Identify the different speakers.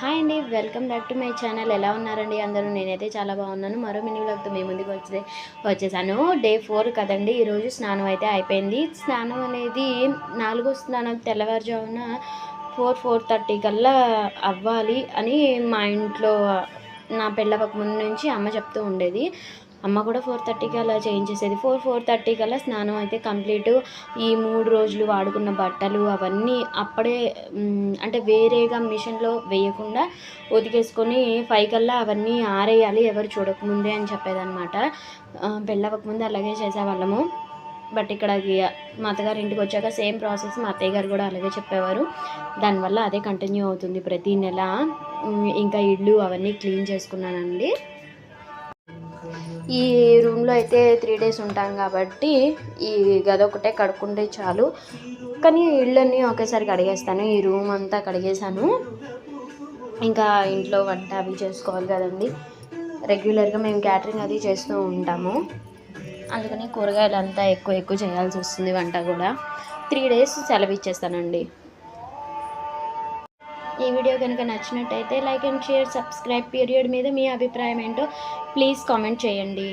Speaker 1: Hi అండి welcome back to my channel. ఎలా ఉన్నారండి అందరూ? నేనైతే చాలా బాగున్నాను. మరో మినీ వ్లాగ్తో మీ ముందుకు వచ్చే వచ్చేసాను. డే ఫోర్ కదండి ఈరోజు స్నానం అయితే అయిపోయింది. స్నానం అనేది నాలుగో స్నానం తెల్లవారుజామున ఫోర్ ఫోర్ థర్టీ కల్లా అవ్వాలి అని మా ఇంట్లో నా పెళ్ళవక ముందు నుంచి అమ్మ చెప్తూ ఉండేది. అమ్మ కూడా ఫోర్ థర్టీకి అలా చేయించేసేది. ఫోర్ ఫోర్ థర్టీ కల్లా స్నానం అయితే కంప్లీట్. ఈ మూడు రోజులు వాడుకున్న బట్టలు అవన్నీ అప్పుడే అంటే వేరేగా మిషన్లో వేయకుండా ఉతికేసుకొని ఫైవ్ కల్లా అవన్నీ ఆరేయాలి. ఎవరు చూడకముందే అని చెప్పేదన్నమాట. పెళ్ళవకముందు అలాగే చేసేవాళ్ళము. బట్ ఇక్కడ మా అత్తగారి ఇంటికి వచ్చాక సేమ్ ప్రాసెస్ మా అత్తయ్య గారు కూడా అలాగే చెప్పేవారు. దానివల్ల అదే కంటిన్యూ అవుతుంది ప్రతి నెల. ఇంకా ఇళ్ళు అవన్నీ క్లీన్ చేసుకున్నానండి. ఈ రూమ్లో అయితే త్రీ డేస్ ఉంటాం కాబట్టి ఈ గది ఒకటే కడుక్కుంటే చాలు. కానీ ఇళ్ళన్నీ ఒకేసారి కడిగేస్తాను. ఈ రూమ్ అంతా కడిగేశాను. ఇంకా ఇంట్లో వంట అవి చేసుకోవాలి కదండి. రెగ్యులర్గా మేము క్యాటరింగ్ అది చేస్తూ ఉంటాము. అందుకని కూరగాయలు అంతా ఎక్కువ ఎక్కువ చేయాల్సి వస్తుంది వంట కూడా. త్రీ డేస్ సెలవు ఇచ్చేస్తానండి ఈ వీడియో కనుక నచ్చినట్టయితే like and share subscribe period మీద మీ అభిప్రాయం ఏంటో ప్లీజ్ కామెంట్ చేయండి.